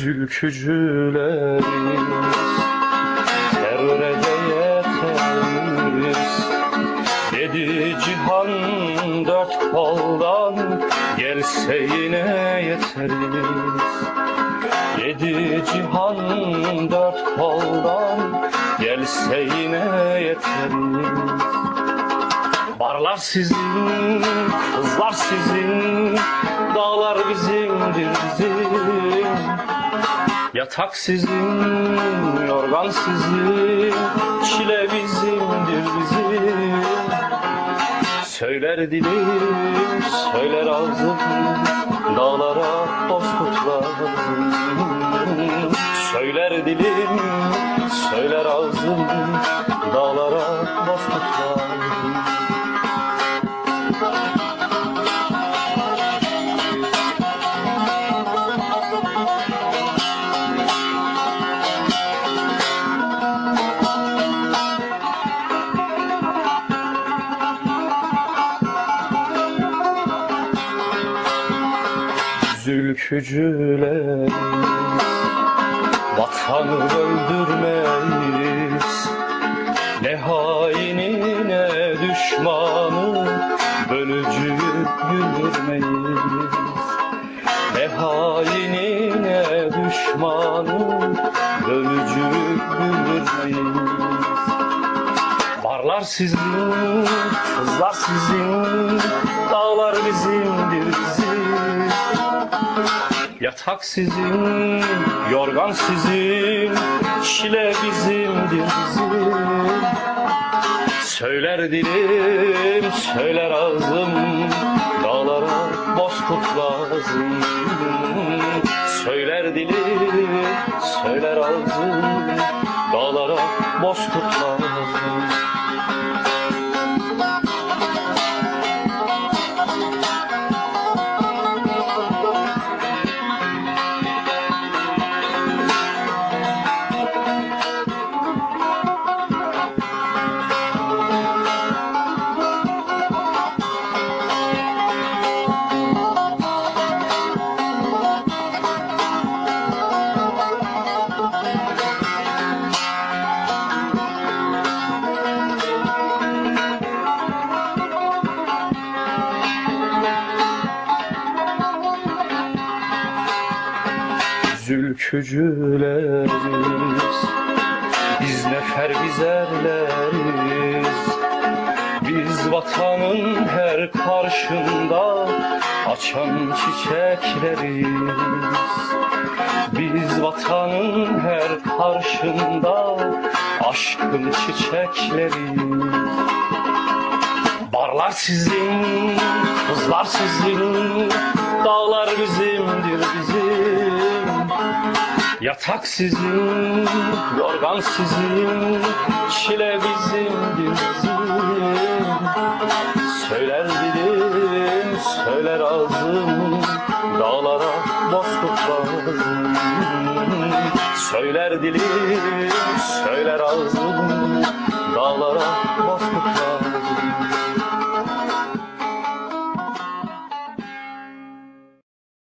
Zülkücülerimiz teröre de yeteriz Yedi cihan dört koldan gelse yine yeteriz Yedi cihan dört koldan gelse yine yeteriz Barlar sizin, kızlar sizin, dağlar bizimdir bizim. Yatak sizin, yorgan sizin, çile bizimdir bizim. Söyler dilim, söyler ağzım, dağlara bozkurt lazım. Söyler dilim, söyler ağzım, dağlara Zülkücülerimiz Vatanı öldürmeyiz. Ne haini ne düşmanı Bölücüyü güldürmeyiz. Ne haini ne düşmanı Bölücüyü güldürmeyiz. Barlar sizin, kızlar sizin, dağlar bizim. Yatak sizin, yorgan sizin, çile bizimdir bizim. Söyler dilim, söyler ağzım, dağlara bozkurt lazım. Söyler dilim, söyler ağzım, dağlara bozkurt lazım. Zülkücülerimiz Biz nefer bizerleriz Biz vatanın her karşında Açan çiçekleriz. Biz vatanın her karşında Aşkın çiçekleriz. Barlar sizin, kızlar sizin, dağlar bizimdir bizim. Yatak sizin, yorgan sizin, çile bizimdir bizim. Söyler dilim, söyler ağzım, dağlara bozkurt lazım. Söyler dilim, söyler ağzım,